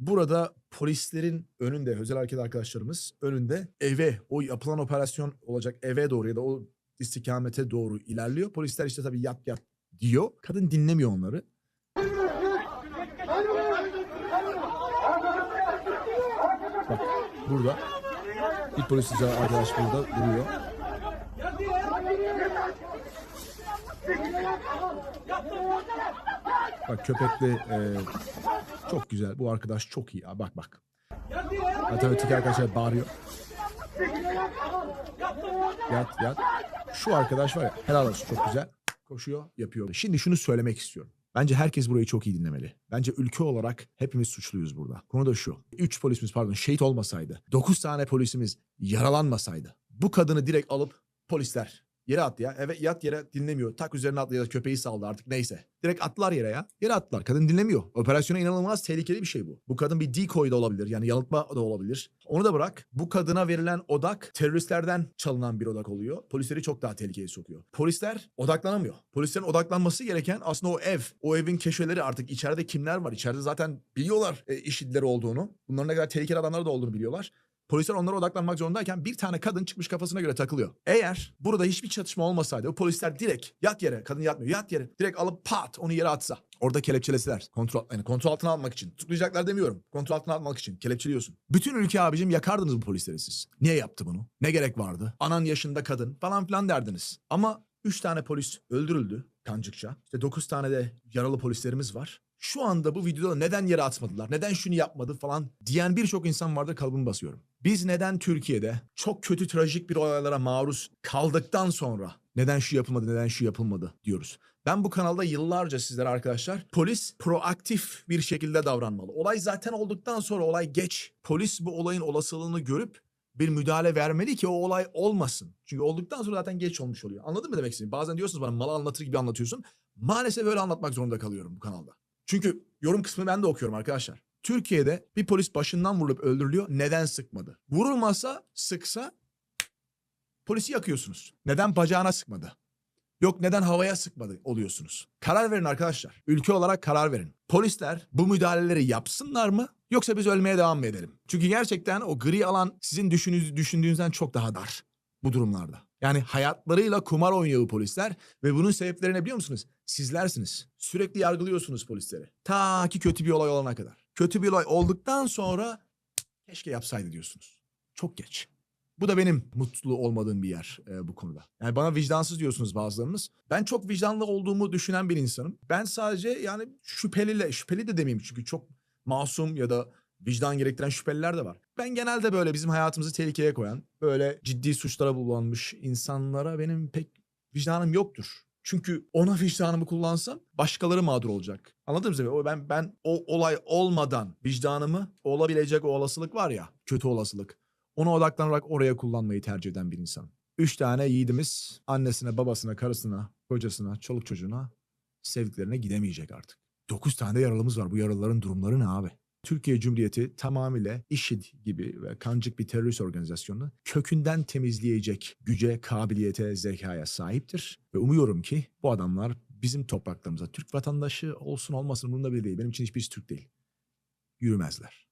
Burada polislerin önünde, özel hareket arkadaşlarımız önünde eve, o yapılan operasyon olacak eve doğru ya da o istikamete doğru ilerliyor. Polisler işte tabii yat yat diyor. Kadın dinlemiyor onları. Bak burada bir polis arkadaş burada duruyor. Bak köpekli e, çok güzel. Bu arkadaş çok iyi. Aa, Bak bak. Zaten öteki arkadaşlar bağırıyor. Yat yat. Şu arkadaş var ya helal olsun çok güzel. Koşuyor yapıyor. Şimdi şunu söylemek istiyorum. Bence herkes burayı çok iyi dinlemeli. Bence ülke olarak hepimiz suçluyuz burada. Konu da şu. 3 polisimiz pardon şehit olmasaydı. 9 tane polisimiz yaralanmasaydı. Bu kadını direkt alıp polisler yere attı ya. Evet yat yere dinlemiyor. Tak üzerine attı ya da köpeği saldı artık neyse. Direkt attılar yere ya. Yere attılar. Kadın dinlemiyor. Operasyona inanılmaz tehlikeli bir şey bu. Bu kadın bir decoy da olabilir. Yani yanıltma da olabilir. Onu da bırak. Bu kadına verilen odak teröristlerden çalınan bir odak oluyor. Polisleri çok daha tehlikeye sokuyor. Polisler odaklanamıyor. Polislerin odaklanması gereken aslında o ev. O evin keşeleri artık içeride kimler var? İçeride zaten biliyorlar e, IŞİD'leri olduğunu. Bunların ne kadar tehlikeli adamlar da olduğunu biliyorlar. Polisler onlara odaklanmak zorundayken bir tane kadın çıkmış kafasına göre takılıyor. Eğer burada hiçbir çatışma olmasaydı o polisler direkt yat yere kadın yatmıyor yat yere direkt alıp pat onu yere atsa. Orada kelepçeleseler. Kontrol, yani kontrol altına almak için. Tutuklayacaklar demiyorum. Kontrol altına almak için. Kelepçeliyorsun. Bütün ülke abicim yakardınız bu polisleri siz. Niye yaptı bunu? Ne gerek vardı? Anan yaşında kadın falan filan derdiniz. Ama 3 tane polis öldürüldü kancıkça. İşte 9 tane de yaralı polislerimiz var. Şu anda bu videoda neden yere atmadılar, neden şunu yapmadı falan diyen birçok insan vardır kalıbımı basıyorum. Biz neden Türkiye'de çok kötü trajik bir olaylara maruz kaldıktan sonra neden şu yapılmadı, neden şu yapılmadı diyoruz. Ben bu kanalda yıllarca sizlere arkadaşlar polis proaktif bir şekilde davranmalı. Olay zaten olduktan sonra olay geç. Polis bu olayın olasılığını görüp bir müdahale vermeli ki o olay olmasın. Çünkü olduktan sonra zaten geç olmuş oluyor. Anladın mı demek istediğimi? Bazen diyorsunuz bana malı anlatır gibi anlatıyorsun. Maalesef öyle anlatmak zorunda kalıyorum bu kanalda. Çünkü yorum kısmını ben de okuyorum arkadaşlar. Türkiye'de bir polis başından vurulup öldürülüyor. Neden sıkmadı? Vurulmasa, sıksa polisi yakıyorsunuz. Neden bacağına sıkmadı? Yok neden havaya sıkmadı oluyorsunuz. Karar verin arkadaşlar. Ülke olarak karar verin. Polisler bu müdahaleleri yapsınlar mı? Yoksa biz ölmeye devam mı edelim? Çünkü gerçekten o gri alan sizin düşündüğünüz, düşündüğünüzden çok daha dar bu durumlarda. Yani hayatlarıyla kumar oynuyor polisler ve bunun sebepleri ne biliyor musunuz? Sizlersiniz. Sürekli yargılıyorsunuz polisleri. Ta ki kötü bir olay olana kadar. Kötü bir olay olduktan sonra keşke yapsaydı diyorsunuz. Çok geç. Bu da benim mutlu olmadığım bir yer e, bu konuda. Yani bana vicdansız diyorsunuz bazılarınız. Ben çok vicdanlı olduğumu düşünen bir insanım. Ben sadece yani şüpheliyle, şüpheli de demeyeyim çünkü çok masum ya da vicdan gerektiren şüpheliler de var. Ben genelde böyle bizim hayatımızı tehlikeye koyan, böyle ciddi suçlara bulanmış insanlara benim pek vicdanım yoktur. Çünkü ona vicdanımı kullansam başkaları mağdur olacak. Anladın mı? Ben ben o olay olmadan vicdanımı olabilecek o olasılık var ya, kötü olasılık. Ona odaklanarak oraya kullanmayı tercih eden bir insan. Üç tane yiğidimiz annesine, babasına, karısına, kocasına, çoluk çocuğuna, sevdiklerine gidemeyecek artık. Dokuz tane yaralımız var. Bu yaralıların durumları ne abi? Türkiye Cumhuriyeti tamamıyla IŞİD gibi ve kancık bir terörist organizasyonunu kökünden temizleyecek güce, kabiliyete, zekaya sahiptir. Ve umuyorum ki bu adamlar bizim topraklarımıza Türk vatandaşı olsun olmasın bunda bile değil. Benim için hiçbirisi Türk değil. Yürümezler.